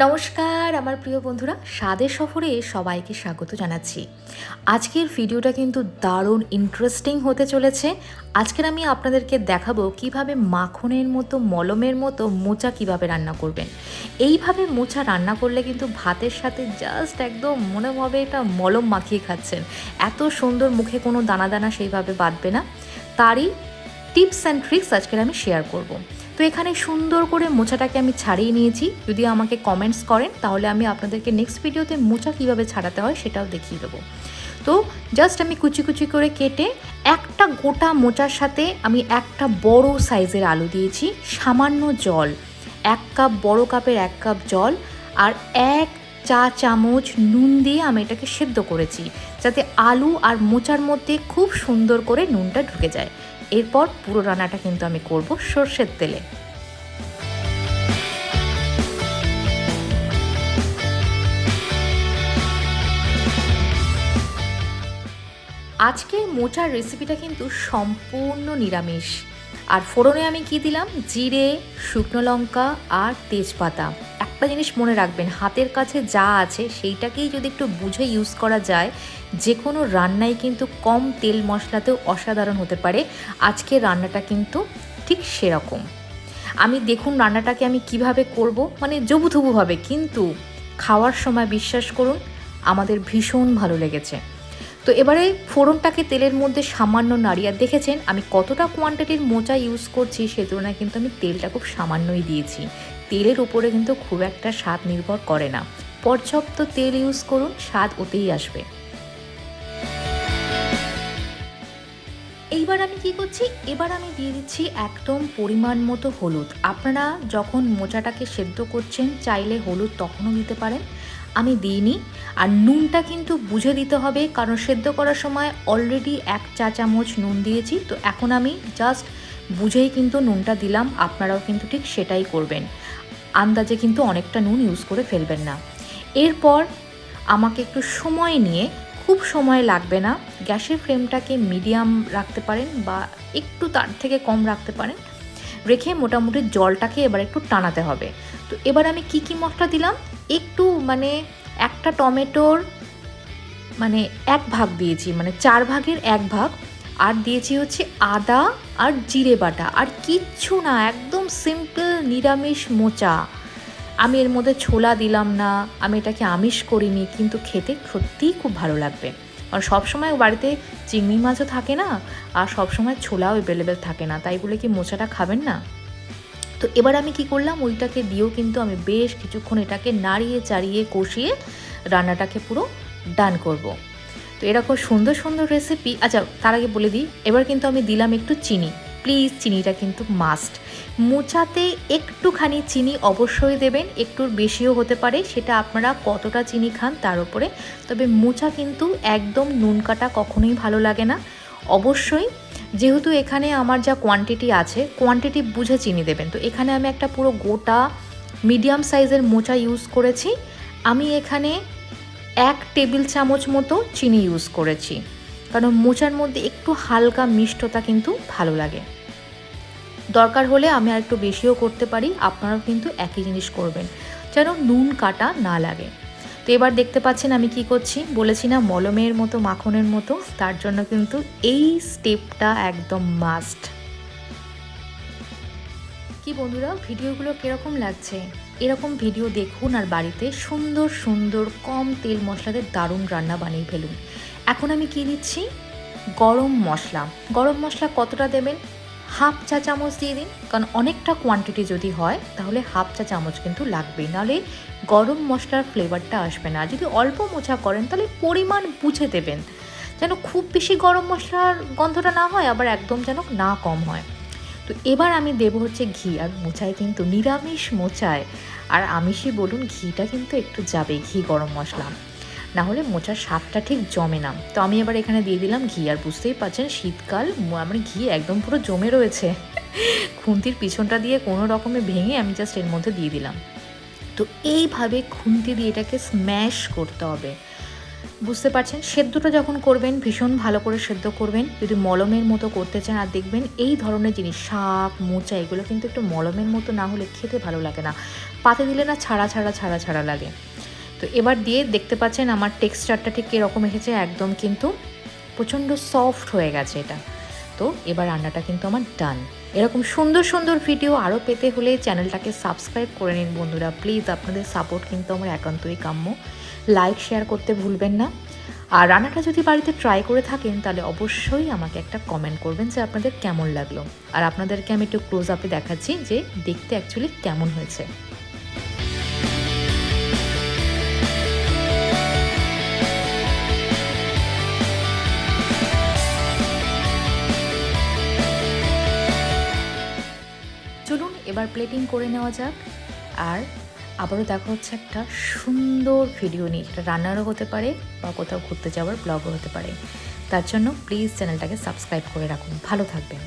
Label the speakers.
Speaker 1: নমস্কার, আমার প্রিয় বন্ধুরা। স্বাদের সফরে সবাইকে স্বাগত জানাচ্ছি। আজকের ভিডিওটা কিন্তু দারুণ ইন্টারেস্টিং হতে চলেছে। আজকের আমি আপনাদেরকে দেখাবো কীভাবে মাখনের মতো, মলমের মতো মোচা কীভাবে রান্না করবেন। এইভাবে মোচা রান্না করলে কিন্তু ভাতের সাথে জাস্ট একদম মনে হবে এটা মলম মাখিয়ে খাচ্ছেন। এত সুন্দর মুখে কোনো দানা দানা সেইভাবে বাঁধবে না। তারই টিপস অ্যান্ড ট্রিক্স আজকের আমি শেয়ার করব। তো এখানে সুন্দর করে মোচাটাকে আমি ছাড়িয়ে নিয়েছি। যদি আমাকে কমেন্টস করেন, তাহলে আমি আপনাদেরকে নেক্সট ভিডিওতে মোচা কীভাবে ছাড়াতে হয় সেটাও দেখিয়ে দেবো। তো জাস্ট আমি কুচি কুচি করে কেটে একটা গোটা মোচার সাথে আমি একটা বড় সাইজের আলু দিয়েছি, সামান্য জল। এক কাপ বড় কাপের এক কাপ জল আর এক চা চামচ নুন দিয়ে আমি এটাকে সেদ্ধ করেছি, যাতে আলু আর মোচার মধ্যে খুব সুন্দর করে নুনটা ঢুকে যায়। এরপর পুরো রান্নাটা কিন্তু আমি করব সর্ষের তেলে। আজকের মোচার রেসিপিটা কিন্তু সম্পূর্ণ নিরামিষ। আর ফোড়নে আমি কি দিলাম? জিরে, শুকনো লঙ্কা আর তেজপাতা। একটা জিনিস মনে রাখবেন, হাতের কাছে যা আছে সেইটাকেই যদি একটু বুঝে ইউজ করা যায় যে কোনো রান্নাই কিন্তু কম তেল মশলাতেও অসাধারণ হতে পারে। আজকে রান্নাটা কিন্তু ঠিক সেরকম। আমি দেখুন রান্নাটাকে আমি কীভাবে করব মানে জবুথুবুভাবে কিন্তু খাওয়ার সময় বিশ্বাস করুন, আমাদের ভীষণ ভালো লেগেছে। তো এবারে ফোড়নটাকে তেলের মধ্যে সামান্য নাড়িয়ে দেখেছেন আমি কতটা কোয়ান্টিটির মোচা ইউজ করছি, সে তুলনায় কিন্তু আমি তেলটা খুব সামান্যই দিয়েছি। তেলের উপরে কিন্তু খুব একটা স্বাদ নির্ভর করে না। পর্যাপ্ত তেল ইউজ করুন, স্বাদ ওতেই আসবে। এইবার আমি কি করছি? এবার আমি দিয়ে দিচ্ছি একদম পরিমাণ মতো হলুদ। আপনারা যখন মোচাটাকে সেদ্ধ করছেন, চাইলে হলুদ তখনও দিতে পারেন। আমি দিইনি। আর নুনটা কিন্তু বুঝে দিতে হবে, কারণ সেদ্ধ করার সময় অলরেডি এক চা চামচ নুন দিয়েছি। তো এখন আমি জাস্ট বুঝেই কিন্তু নুনটা দিলাম। আপনারাও কিন্তু ঠিক সেটাই করবেন। আন্দাজে কিন্তু অনেকটা নুন ইউজ করে ফেলবেন না। এরপর আমাকে একটু সময় নিয়ে, খুব সময় লাগবে না, গ্যাসের ফ্লেমটাকে মিডিয়াম রাখতে পারেন বা একটু তার থেকে কম রাখতে পারেন, রেখে মোটামুটি জলটাকে এবার একটু টানাতে হবে। তো এবার আমি কি কি মশলা দিলাম? একটু মানে একটা টমেটোর মানে এক ভাগ দিয়েছি মানে চার ভাগের এক ভাগ, আর দিয়েছি হচ্ছে আদা আর জিরে বাটা। আর কিচ্ছু না, একদম সিম্পল নিরামিষ মোচা। আমি এর মধ্যে ছোলা দিলাম না, আমি এটাকে আমিষ করিনি, কিন্তু খেতে সত্যিই খুব ভালো লাগবে। কারণ সবসময় বাড়িতে চিংড়ি মাছও থাকে না, আর সবসময় ছোলাও অ্যাভেলেবেল থাকে না, তাই বলে কি মোচাটা খাবেন না? তো এবার আমি কি করলাম, ওইটাকে দিয়েও কিন্তু আমি বেশ কিছুক্ষণ এটাকে নাড়িয়ে চাড়িয়ে কষিয়ে রান্নাটাকে পুরো ডান করব। তো এরকম সুন্দর সুন্দর রেসিপি আচ্ছা তার আগে বলে দিই, এবার কিন্তু আমি দিলাম একটু চিনি। প্লিজ চিনিটা কিন্তু মাস্ট। মোচাতে একটুখানি চিনি অবশ্যই দেবেন একটু বেশিও হতে পারে, সেটা আপনারা কতটা চিনি খান তার উপরে। তবে মোচা কিন্তু একদম নুন কাটা কখনোই ভালো লাগে না। অবশ্যই, যেহেতু এখানে আমার যা কোয়ান্টিটি আছে কোয়ান্টিটি বুঝে চিনি দেবেন। তো এখানে আমি একটা পুরো গোটা মিডিয়াম সাইজের মোচা ইউজ করেছি। আমি এখানে এক টেবিল চামচ মতো চিনি ইউজ করেছি। কারণ মোচার মধ্যে একটু হালকা মিষ্টতা কিন্তু ভালো লাগে। দরকার হলে আমি আর একটু বেশিও করতে পারি, আপনারাও কিন্তু একই জিনিস করবেন, যেন নুন কাটা না লাগে। তো এবার দেখতে পাচ্ছেন আমি কি করছি, বলেছি না মলমের মতো, মাখনের মতো, তার জন্য কিন্তু এই স্টেপটা একদম মাস্ট কি বন্ধুরা, ভিডিওগুলো কীরকম লাগছে? এরকম ভিডিও দেখুন আর বাড়িতে সুন্দর সুন্দর কম তেল মশলাতে দারুণ রান্না বানিয়ে ফেলুন। এখন আমি কি দিচ্ছি? গরম মশলা। গরম মশলা কতটা দেবেন? হাফ চা চামচ দিয়ে দিন, কারণ অনেকটা কোয়ান্টিটি যদি হয়, তাহলে হাফ চা চামচ কিন্তু লাগবেই। নাহলে গরম মশলার ফ্লেভারটা আসবে না। যদি অল্প মোছা করেন, তাহলে পরিমাণ বুঝে দেবেন। যেন খুব বেশি গরম মশলার গন্ধটা না হয়, আবার একদম যেন না কম হয়। তো এবার আমি দেবো হচ্ছে ঘি, আর মোচায় কিন্তু নিরামিষ মোচায় আর আমিষই বলুন, ঘিটা কিন্তু একটু যাবে, ঘি গরম মশলা। না হলে মোচার স্বাদটা ঠিক জমে না। তো আমি এবার এখানে দিয়ে দিলাম ঘি, আর বুঝতেই পারছেন শীতকাল আমার ঘি একদম পুরো জমে রয়েছে। খুন্তির পিছনটা দিয়ে কোনো রকমে ভেঙে আমি জাস্ট এর মধ্যে দিয়ে দিলাম। তো এইভাবে খুন্তি দিয়ে এটাকে স্ম্যাশ করতে হবে। বুঝতে পারছেন? সেদ্ধটা যখন করবেন, ভীষণ ভালো করে সেদ্ধ করবেন। যদি মলমের মতো করতে চান, আর দেখবেন এই ধরনের জিনিস, শাক, মোচা, এগুলো কিন্তু একটু মলমের মতো না হলে খেতে ভালো লাগে না। পাতে দিলে না ছাড়া ছাড়া ছাড়া ছাড়া লাগে। তো এবার দিয়ে দেখতে পাচ্ছেন আমার টেক্সচারটা ঠিক কীরকম এসেছে একদম কিন্তু প্রচণ্ড সফট হয়ে গেছে এটা। তো এবার রান্নাটা কিন্তু আমার ডান এরকম সুন্দর সুন্দর ভিডিও আরও পেতে হলে চ্যানেলটাকে সাবস্ক্রাইব করে নিন বন্ধুরা। প্লিজ আপনাদের সাপোর্ট কিন্তু আমার একান্তই কাম্য। লাইক শেয়ার করতে ভুলবেন না। আর রান্নাটা যদি বাড়িতে ট্রাই করে থাকেন, তাহলে অবশ্যই আমাকে একটা কমেন্ট করবেন যে আপনাদের কেমন লাগল। আর আপনাদেরকে আমি একটু ক্লোজ আপে দেখাচ্ছি যে দেখতে অ্যাকচুয়ালি কেমন হয়েছে। এবার প্লেটিং করে নেওয়া যাক। আর আবারও দেখা হচ্ছে একটা সুন্দর ভিডিও নিয়ে, সেটা রান্নারও হতে পারে বা কোথাও ঘুরতে যাওয়ার ব্লগও হতে পারে। তার জন্য প্লিজ চ্যানেলটাকে সাবস্ক্রাইব করে রাখুন। ভালো থাকবেন।